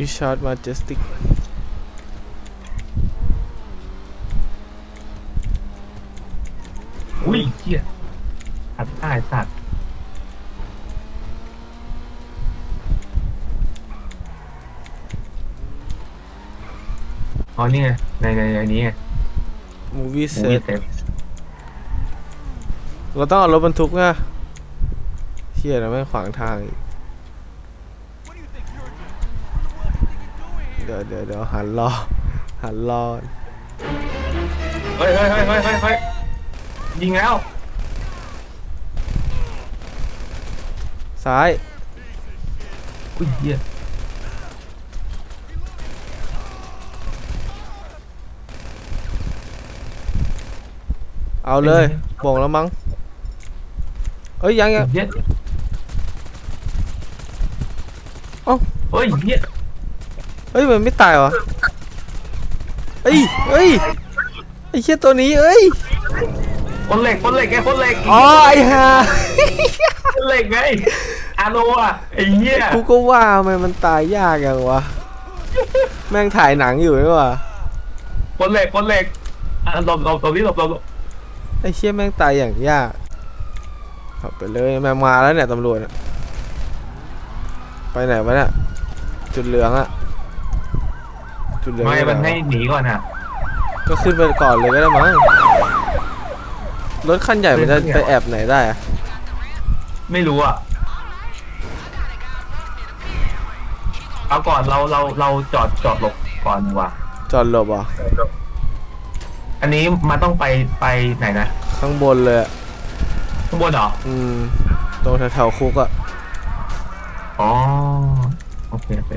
ริชาร์ดมาเจสติกอุ้ยเฮียตัดได้สัตว์อ๋อนี่ไงในในในนี้ไงมูวี่มูเซวี่ตเซฟเราต้องเอารถบรรทุกนะเชี่ยนะแม่งขวางทางอีก ดี๋ยวเดี๋ยวเดี๋ยวหันรอหันรอเฮ้ยเฮ้ยเฮ้ยเฮ้ยเฮ้ยเฮ้ยยิงแล้วซ้ายอุ้ยเฮียเอาเลยบ่งแล้วมั้งเอ้ยยังยังเฮียเอ้าเฮ้ยเฮีย เฮ้ยมันไม่ตายวะเอ้ยเอ้ยไอ้เชี่ยตัวนี้เอ้ยคนเหล็กคนเหล็กไงคนเหล็กอ๋อไอ้ห่าคนเหล็กไงอาโนอะไอ้เหี้ยกูก็ว่าทำไมมันตายยากอย่างวะแม่งถ่ายหนังอยู่นี่วะคนเหล็กคนเหล็กอะหลบหลบหลบนี่หลบหลบหลบไอ้เชี่ยแม่งตายอย่างยากขับไปเลยแม่งมาแล้วเนี่ยตำรวจอะไปไหนวะเนี่ยจุดเหลืองอะ จุดเหลืองไม่อยู่มันไหวะให้หนีก่อนอะ ก็ขึ้นไปก่อนเลยก็ได้มั้งรถคันใหญ่มันจะไปแอบไหนได้อะไม่รู้อะเอาก่อนเราเราเราจอดจอดหลบก่อนดีกว่าจอดหลบเหรอะอันนี้มันต้องไปไปไหนนะข้างบนเลยอะข้างบนเหรอ อืมตรงแถวๆคุกอะอ๋อ โอเคโอเค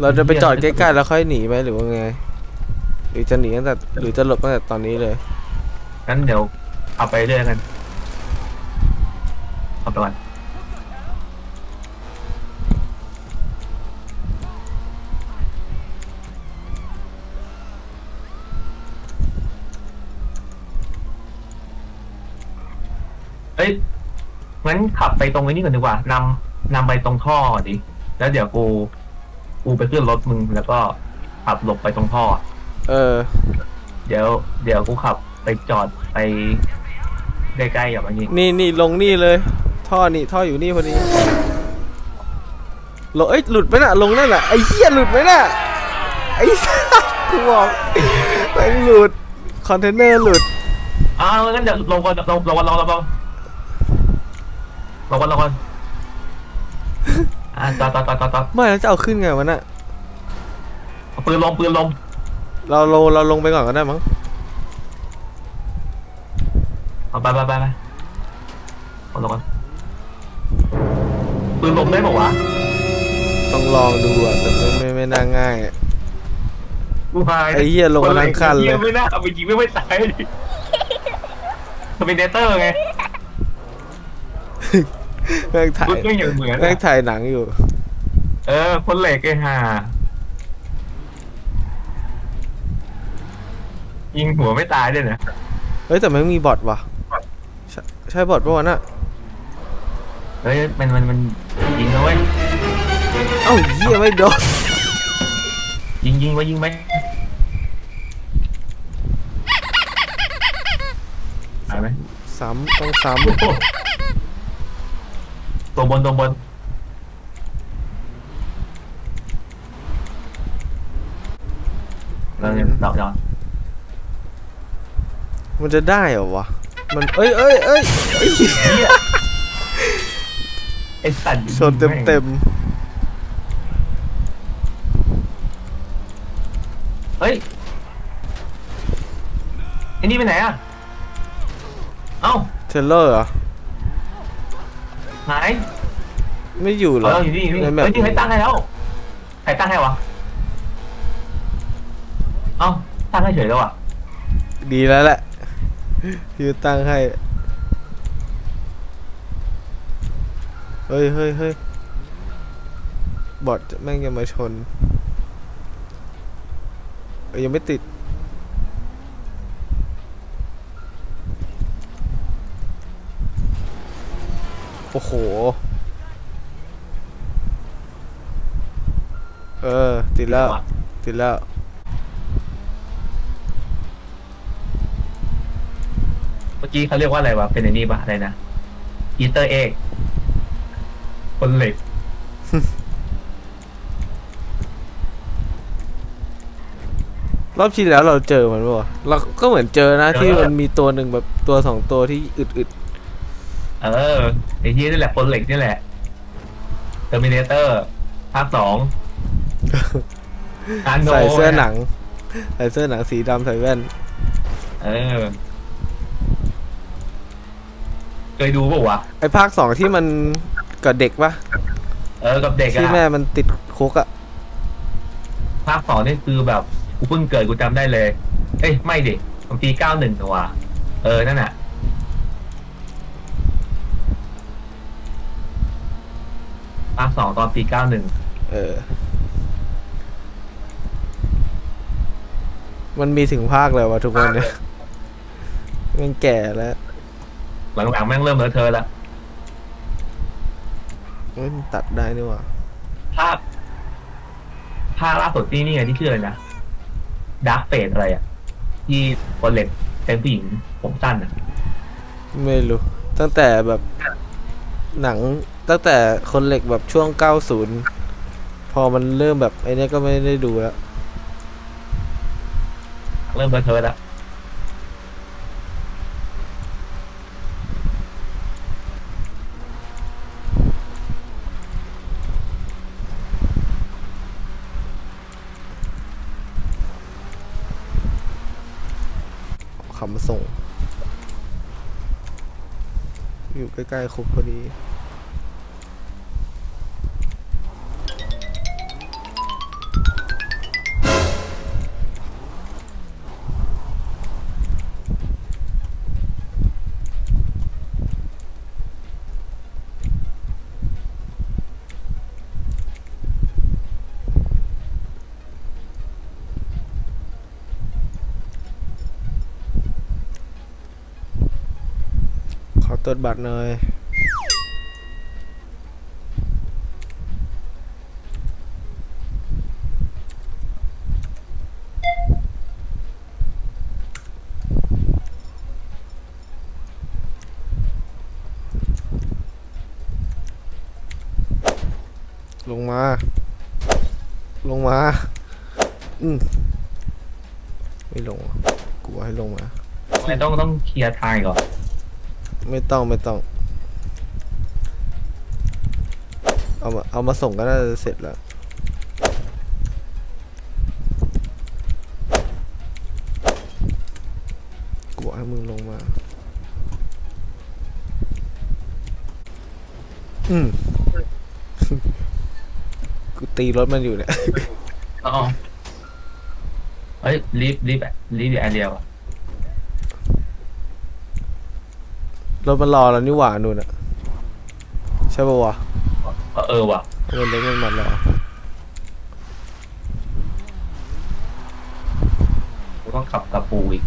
เราจะไปจอดใกล้ๆแล้วค่อยหนีไหมหรือว่าไง หรือจะหนีตั้งแต่หรือจะหลบตั้งแต่ตอนนี้เลยงั้นเดี๋ยวเอาไปเรื่อยกันเอาไปก่อนเอ้ยงั้นขับไปตรงไอ้นี้ก่อนดีกว่านำนำไปตรงท่อก่อนดิแล้วเดี๋ยวกู กูไปขึ้นรถมึงแล้วก็ขับหลบไปตรงท่อ เออ เดี๋ยว เดี๋ยวกูขับไปจอดไปใกล้ๆกับอันนี้นี่นี่ลงนี่เลย ท่อนี่ท่ออยู่นี่พอดีลงเอ้ยหลุดไปน่ะลงนั่นแหละไอ้เหี้ยหลุดไปน่ะไอ้สัสกูบอกแม่งหลุดคอนเทนเนอร์หลุดอ้าวงั้นเดี๋ยวลงก่อนลงลงก่อนลงก่อนลงก่อนลงก่อนลงก่ อนอ่าจอดจอดจอดจอดจอดไม่แล้วจะเอาขึ้นไงวะน่ะเอาปืนลงปืนลงเราลงเราลงไปก่อนก็ได้มั้งเอาไปไปไปไปลงลงก่อนปืนลงได้ปะวะต้องลองดูอะแต่ไม่ไม่ไม่น่าง่ายอะ กูหายไอ้เหี้ยลงมาทั้งคันเลยหี้ไม่น่าเอาไปยิงไม่ไม่ตายดิทอร์มินเตอร์ไง แม่งถ่ายรถไม่อย่างเหมือนแม่งอะถ่ายหนังอยู่เออ คนเหล็กไอ้ห่ายิงหัวไม่ตายด้วยนะเฮ้ยแต่แม่งมีบอทว่ะใช่ใช่บอทปะวะน่ะเฮ้ยมันมันมันยิงนะเว้ยเอ้าเหี้ยไม่โดนยิงยิงไว้ยิงไหมตายไหมซ้ำต้องซ้โอ้โห ตัวบนตัวบนเราเนี่ยเราเราำมันจะได้เหรอวะ มันเอ้ยเอ้ยเอ้ยเอ้ยเหี้ยไอ้สัตว์ชนเต็มเต็มเฮ้ยไอ้นี่ไปไหนอะ เอ้าๆเทรลเลอร์เหรอ หายไม่อยู่เหรเออออยู่นี่อยู่นี่ในแมปเฮ้ยนี่ใครตั้งให้แล้วใครตั้งให้วะเอ้าตั้งให้เฉยแล้วอะดีแล้วแหละพี่ตั้งให้ เฮ้ยเฮ้ยเฮ้ยบอทแม่งยังมาชนเอ้ยยังไม่ติด โอ้โห เออ ติดแล้ว ติดแล้ว เมื่อกี้เขาเรียกว่าอะไรวะ เป็นไอ้นี่ปะอะไรนะอีเตอร์เอ็กคนเหล็ก รอบที่แล้วเราเจอมันปะวะเราก็เหมือนเจอนะ เจอ ที่มันมีตัวหนึ่งแบบตัวสองตัวที่อึดอึด เออไอ้ที่นี่แหละคนเหล็กนี่แหละเทอร์มินเตอร์ภาคสองอาๆโนใส่เสื้อหนัง ใส่เสื้อหนังสีดำใส่แว่น เออ เคยดูป่าวะไอภาคสองที่มันกับเด็กปะเออกับเด็กที่แม่อะมันติดคุกอะภาคสองนี่คือแบบกูเพิ่งเกิดกูจำได้เลย เอ้ยไม่เด็กของปีเก้าหนึ่งตัวะเออนั่นน่ะาคสองตอนปีเก้าหนึ่งเออ มันมีถึงภาคเลยวะทุกวันเนี่ยมันแก่แล้วหลังๆแม่งเริ่มเลอะเทอะแล้วเอ้ยมันตัดได้นี่หว่าภาคภาคล่าสุดที่นี่ไงที่ชื่ออะไรนะดาร์กเฟสอะไรอะ ที่คนเหล็กเป็นผู้หญิงผมสั้นอะ ไม่รู้ ตั้งแต่แบบหนัง ตั้งแต่คนเหล็กแบบช่วง 90 พอมันเริ่มแบบไอ้เนี้ยก็ไม่ได้ดูแล้ว เริ่มเลอะเทอะแล้วคำส่ง อยู่ใกล้ๆคุกพอดี ตรวจบัตรหน่อยลงมา ลงมา อืมไม่ลงกลัวให้ลงมา ไม่ต้องต้องเคลียร์ทางก่อน ไม่ต้องไม่ต้อง เอามาเอามาส่งก็น่าจะเสร็จแล้วกลัวให้มึงลงมา อืมกูตีรถมันอยู่เนี่ย อ๋อเฮ้ยรีบรีบรีบแอเรียว่ะ รถมันรอแล้วนี่หว่านู่นอะใช่ปะวะเออเออว่ะเอามันเล็กมันมารอกูต้องขับตะปูอีก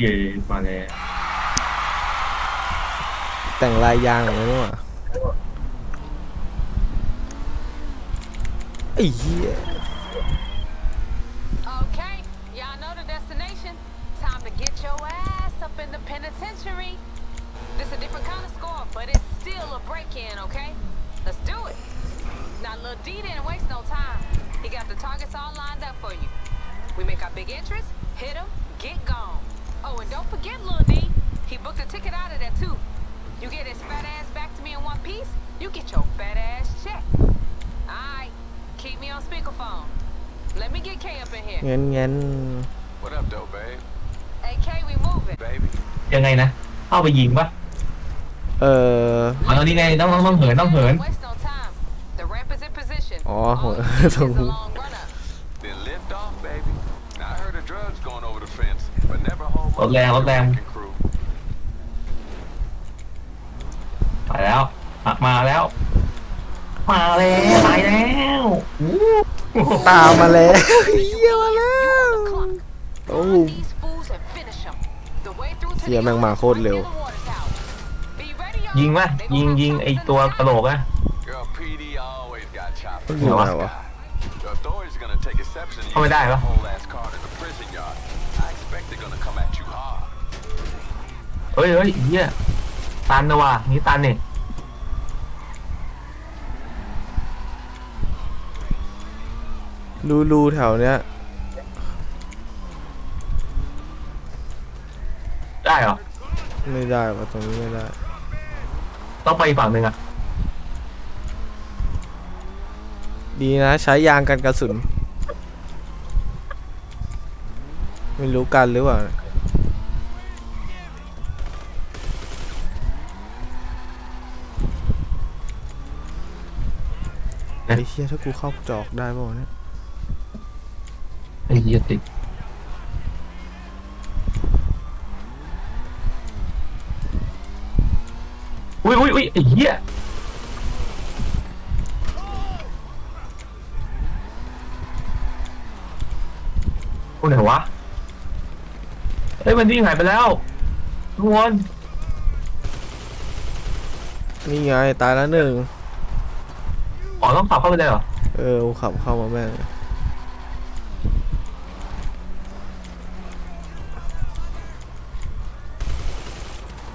เย่มาแล้ว แต่งลายยางอะไรนี่หว่าไอ้เหี้ย Okay, y'all know the destination. Time to get your ass up in the penitentiary. This a different kind of score, but it's still a break-in, okay? Let's do it. Now, Lil D didn't waste no time. He got the targets all lined up for you. We make our big entrance, hit him, get gone. Oh, and don't forget Lil D. He booked a ticket out of there, too. You get his fat ass back to me in one piece, you get your fat ass check. Alright, keep me on speakerphone. Let me get K up in here. งั้นงั้น What up, though, babe? Hey, K, we moving. Baby. ยังไงนะ เข้าไปยิงปะ เออ เอานี่ไงต้องต้องต้องเหินต้องเหิน Waste no time. The ramp is in position. Oh, All you need is a don't- long never a whole Rốt ràng, rốt ràng. wrecking crew. ไปแล้วอะมาแล้ว มาแล้วตายแล้วอู้ตามมาแล้ว You เยี่ยมาแล้ you ว on the clock. โอ้ Find these fools and finish 'em. The way through to เหี้ย the แม่งมา yard, โคตรเร็ว right near the water tower. Be ready, y'all. ยิงไหม They ยิง gonna have ยิงไอ choppers in ตัว the กระโหลกอะ Girl, PD always got มัน choppers. อยู่ไหนวะ The authorities gonna take exception to Không phải you đại hả? whole ass card in the prison yard. I expect they're gonna come at you hard. เฮ้ยเฮ้ยเฮียตันนะว่ะนี่ตันนี่รูรูแถวเนี้ย ได้เหรอ ไม่ได้วะตรงนี้ไม่ได้ ต้องไปอีกฝั่งหนึ่งอะดีนะ ใช้ยางกันกระสุน ไม่รู้กันหรือเปล่าไอ้เชี่ ยถ้ากูเข้าจอกได้ป่าวะเนี่ยไอ้เฮียติดอุ้ยอุ้ยอุ้ยไอ้เฮียคนไหนวะเอ้ยมันวิ่งหายไปแล้วทุกคนนี่ไงตายแล้วหนึ่ง อ๋อต้องขับเข้าไปเลยเหรอเออกูขับเข้ามาแม่ง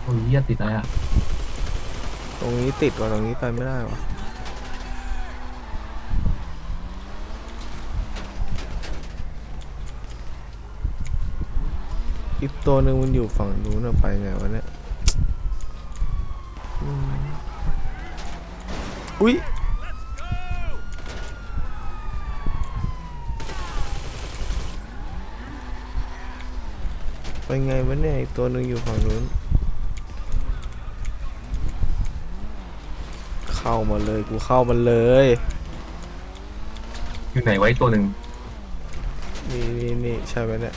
โอ้ยเฮียติดอะไรอะตรงนี้ติดว่ะตรงนี้ไปไม่ได้วะอีกตัวหนึ่งมันอยู่ฝั่งนู้นอะไปไงวะเนี่ยอืมอุ้ย ไปไงวะเนี่ยอีกตัวหนึ่งอยู่ฝั่งนู้น เข้ามาเลยกูเข้ามาเลยอยู่ไหนไว้ตัวหนึ่งนี่นี่นี่ใช่ไหมเนี่ย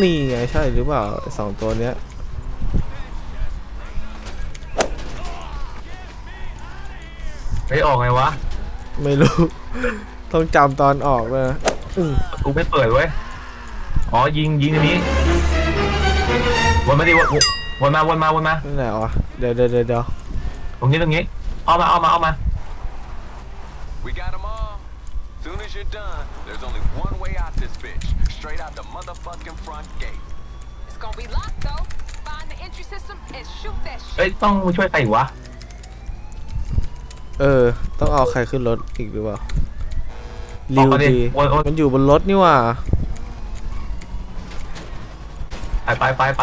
นี่ไงใช่หรือเปล่าไอ้สองตัวเนี้ยเฮ้ยออกไงวะ ไม่รู้ ต้องจำตอนออกเลยนะอืม ประตูไม่เปิดเว้ย อ๋อยิงยิงอันนี้ วนมาดิวนวนมาวนมาวนมา นั่นแหละวะเดี๋ยวเดี๋ยวเดี๋ยวเดี๋ยวตรงนี้ตรงนี้ เอามาเอามาเอามา We got them all. Soon as you're done, there's only one way out this bitch. Straight out the motherfucking front gate. It's gonna be locked though. Find the entry system and shoot that เอ้ย shit. ต้องช่วยใครอีกวะ เออ ต้องเอาใครขึ้นรถอีกหรือเปล่าอ ริอกวมาดิดีวนวนมันอยู่บนรถนี่หว่า ไปไปไปไป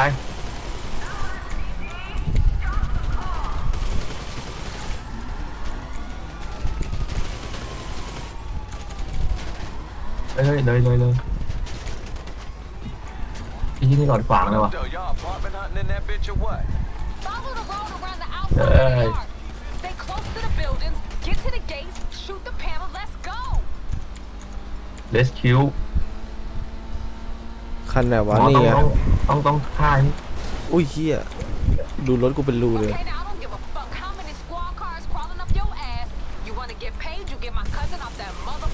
เฮ้ยเฮ้ยเลยเลยเลยไอ้ที่นี่หลอดขวางเลยวะ Yo, y'all apartment hunting in that bitch or what? Follow the road around the outside of Hey. the yard. Stay close to the buildings. Get to the gates. Shoot the panel. Let's go. เลสคิวคันไหนวะอ๋อนี่ต้องไงต้องต้องต้องฆ่านี่อุ้ยเฮียดูรถกูเป็นรูเลย Okay, now I don't give a fuck how many squad cars crawling up your ass. You wanna get paid? You get my cousin off that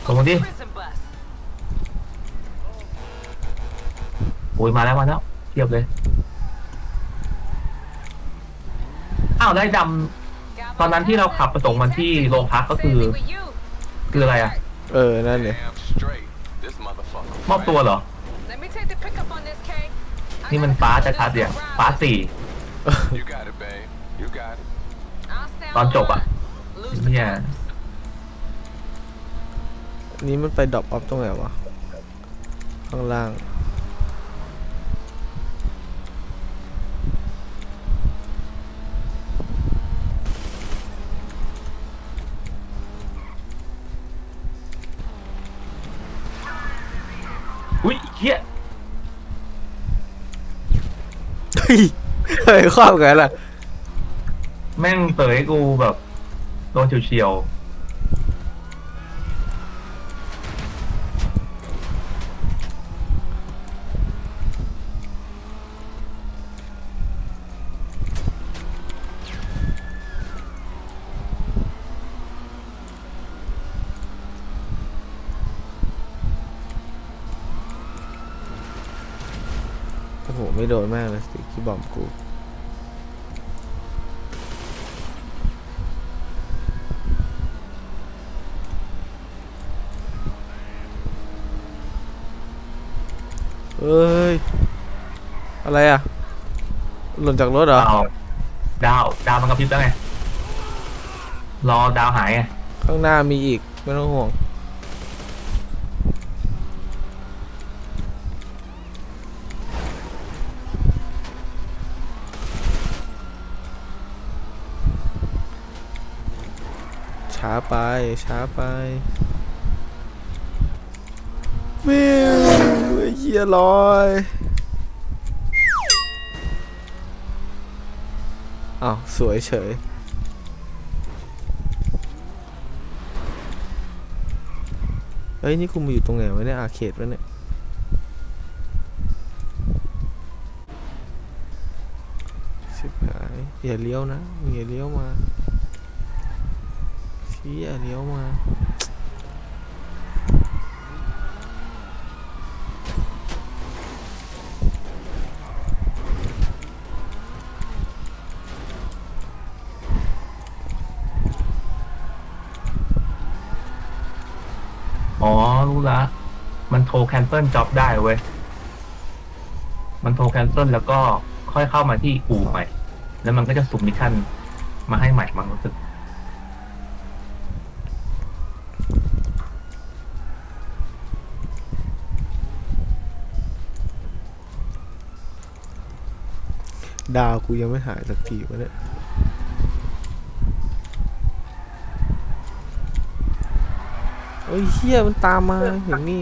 Come on, motherfucking Dee. prison bus. โอ้ยมาแล้วมาแล้วเทียบเลยอ้าวได้ดตอนนั้นที่เราขับไปส่งมันที่โรงพักก็คือคืออะไรอะเออ นั่นเนี่ย Damn straight. This motherfucker. ำ มอบตัวเหรอ Let me take the pickup on this, K. I นี่มัน gotta ฟ้า follow จะชัด this เนี่ย around. ฟ้าสี่ You got it, babe. You got it. I'll stay ตอน on จ the บอะ line. Lose the เนี่ยนี่มันไปดรอปออฟตรงไหนวะ ข้างล่าง อุ้ยเฮียเฮ้ยเฮ้ยครอบกันล่ะ แม่งเตยกูแบบโดนเฉียวโอ้ โหไม่โดนมากเลยสติ๊กที่บอมกูเอ้ย อะไรอะ หล่นจากรถๆเหรอ ดาวดาวดาวมันกระพริบแล้วไง รอดาวหายไงข้างหน้ามีอีก ไม่ต้องห่วงาไป ช้าไปวิวเฮียลอยอ้าวสวยเฉยเฮ้ยนี่กูมาอยู่ตรงไหนวะเนี่ยอาเคดวะเนี่ยชิบหายอย่าเลี้ยวนะอย่าเลี้ยวมา ชี้อย่าเลี้ยวมาอ๋อ รู้ละ มันโทรแคนเซิลจ็อบได้เว้ย มันโทรแคนเซิลแล้วก็ค่อยเข้ามาที่อู่ใหม่ แล้วมันก็จะสุ่มมิชชั่นมาให้ใหม่มั้งรู้สึก ดาวกูยังไม่หายสักทีวะเนี่ยเฮ้ยเฮียมันตามมาอย่างนี้